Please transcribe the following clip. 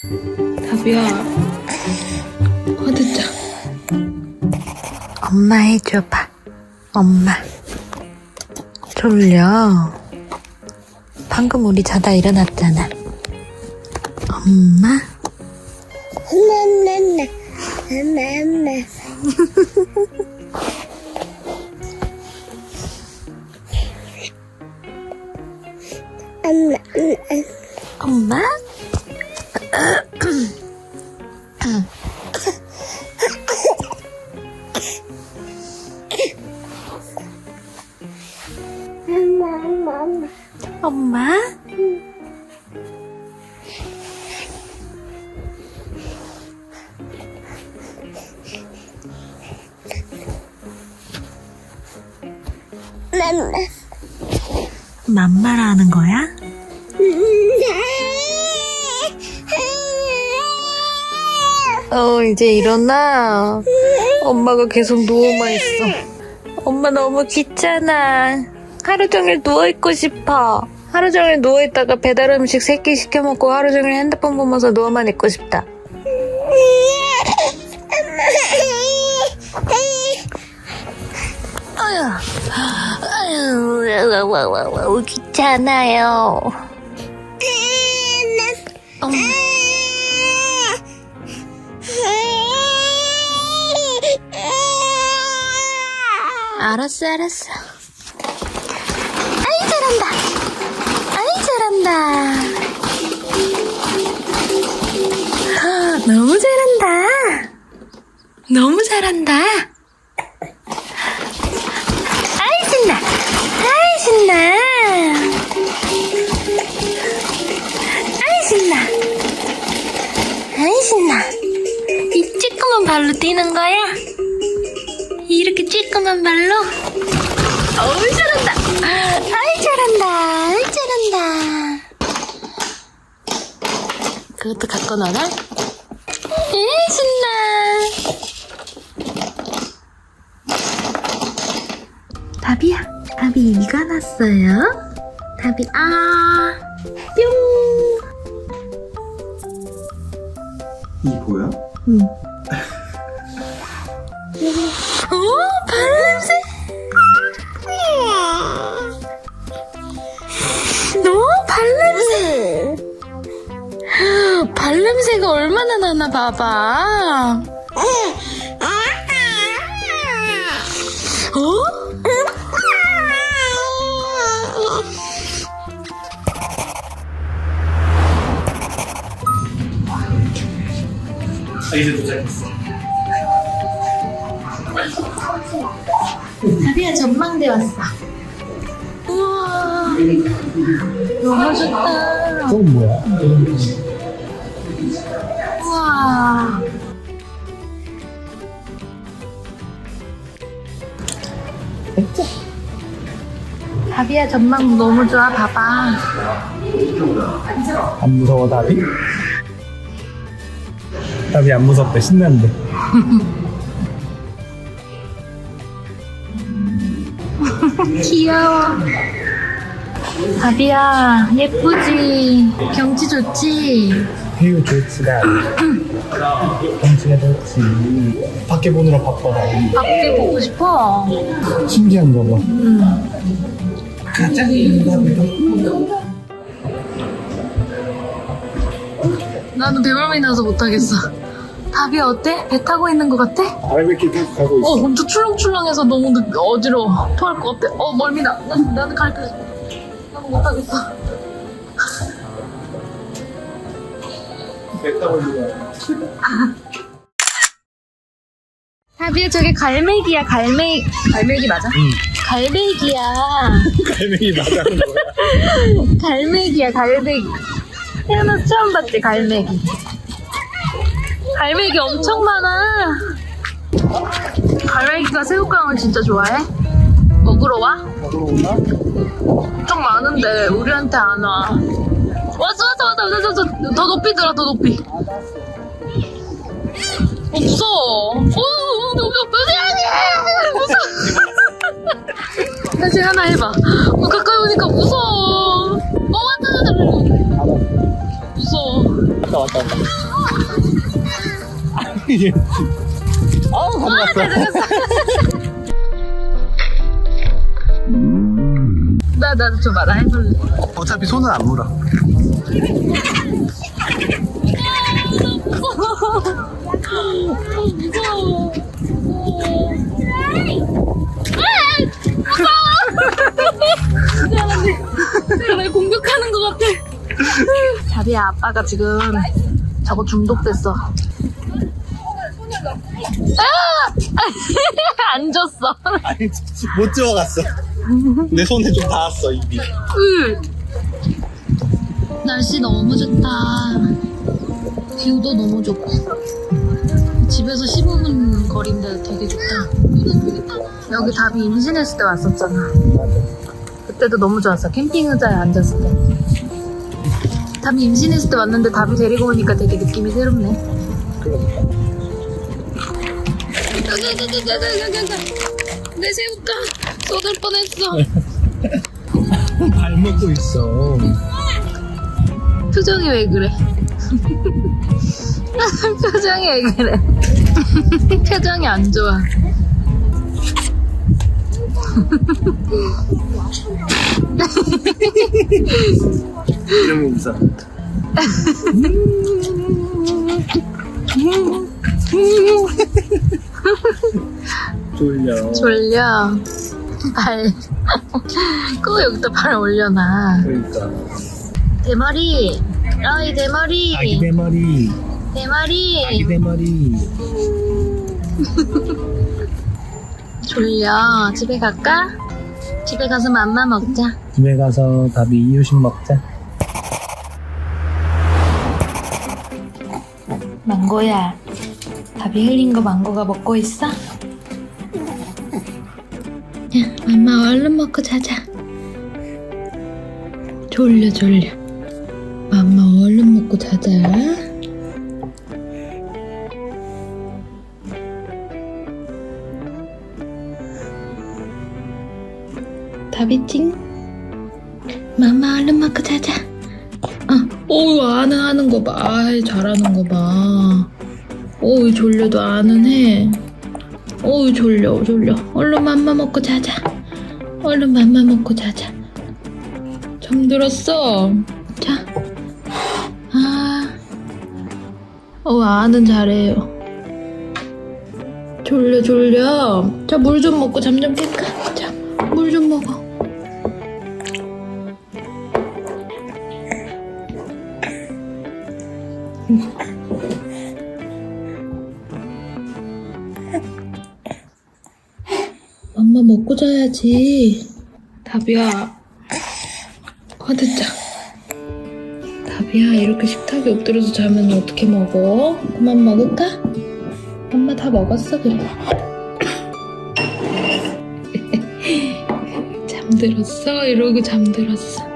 다비야 화들짝 엄마 해줘봐. 엄마. 졸려. 방금 우리 자다 일어났잖아. 엄마? 나나나 나나 안나 엄마? 안나 엄마? 맘마라 하는 거야? 어, 이제 일어나. 엄마가 계속 누워만 있어. 엄마 너무 귀찮아. 하루 종일 누워있고 싶어. 하루 종일 누워있다가 배달 음식 3끼 시켜 먹고 하루 종일 핸드폰 보면서 누워만 있고 싶다. 아유, 귀찮아요. 알았어, 알았어. 아이, 잘한다. 아이, 잘한다. 아, 너무 잘한다. 너무 잘한다. 아이, 신나. 아이, 신나. 아이, 신나. 아이, 신나. 이 찌끄만 발로 뛰는 거야? 이렇게 찌끄만 발로? 어우 잘한다 아이 잘한다 아이 잘한다 그것도 갖고 놀아? 에이 신나 다비야 다비 이가 났어요 다비 아 뿅. 이 보여? 응. 발냄새가 얼마나 나나 봐봐. 어? 아, 이제 도착했어. 다비야 전망대 왔어. 우와. 너무 좋다. 그건 뭐야? 우와. 다비야 전망 너무 좋아 봐봐. 안 무서워, 답이? 답이 안 무섭대, 신난데. 귀여워. 다비야 예쁘지? 경치 좋지? 해유 좋지가. 경치가 좋지. 밖에 보느라 바빠라. 밖에 보고 싶어. 신기한 거 봐. 가자, 답이도. 나는 배멀미 나서 못하겠어. 다비야 어때? 배 타고 있는 것 같아? 바베큐 계속 가고 어, 있어. 엄청 출렁출렁해서 너무 느- 어지러워. 토할 것 같아. 어, 멀미 나. 난, 나는 갈게. 나는 못하겠어. 있는 거야. 다비야, 저게 갈매기야, 갈매, 갈매기 맞아? 응. 갈매기야. 갈매기 맞아는 거야. 갈매기야, 갈매기. 태어나서 처음 봤지, 갈매기. 갈매기 엄청 많아. 갈매기가 새우깡을 진짜 좋아해? 먹으러 와? 먹으러 오나? 엄청 많은데 우리한테 안 와. 왔어 왔어 왔어 왔어 왔어 더 높이 들어 더 높이. 어 무서워. 어 너무 무서워. 다시 하나 해봐. 어, 가까이 오니까 무서워. 어 왔다 왔다. 무서워. 왔다 왔다 왔다. 아우 반갑어. 나, 나도 좀 알아, 해볼래. 어차피 손은 안 물어. 무서워. 내가 날 공격하는 것 같아. 자비야, 아빠가 지금 저거 중독됐어. 아! 안 줬어. 아니 못 집어갔어. 내 손에 좀 닿았어 입이. 으. 날씨 너무 좋다. 뷰도 너무 좋고. 집에서 15분 거리인데 되게 좋다. 여기 답이 임신했을 때 왔었잖아. 그때도 너무 좋았어. 캠핑 의자에 앉았을 때. 답이 임신했을 때 왔는데 답이 데리고 오니까 되게 느낌이 새롭네. 내 새우깡 쏟을 뻔했어. 발 먹고 있어. 표정이 왜 그래? 표정이 왜 그래? 표정이 안 좋아. 이러면 웃어. 졸려. 졸려. 발. 꼭 여기다 발 올려놔. 그러니까. 대머리. 어이, 대머리. 아기 대머리. 대머리. 아기 대머리. 졸려. 집에 갈까? 집에 가서 맘마 먹자. 집에 가서 답이 이유식 먹자. 망고야. 답이 흘린 거 망고가 먹고 있어? 야, 맘마 얼른 먹고 자자. 졸려, 졸려. 맘마 얼른 먹고 자자. 답이 찡? 맘마 얼른 먹고 자자. 아, 어우, 아는 하는 거 봐. 아이, 잘하는 거 봐. 어우, 졸려도 아는 해. 어우, 졸려, 졸려. 얼른 맘마 먹고 자자. 얼른 맘마 먹고 자자. 잠들었어. 자. 아. 어우, 아는 잘해요. 졸려, 졸려. 자, 물 좀 먹고 잠 좀 깰까? 자, 물 좀 먹어. 자야지. 답이야. 화들짝. 답이야, 이렇게 식탁에 엎드려서 자면 어떻게 먹어? 그만 먹을까? 엄마 다 먹었어, 그래. 잠들었어? 이러고 잠들었어.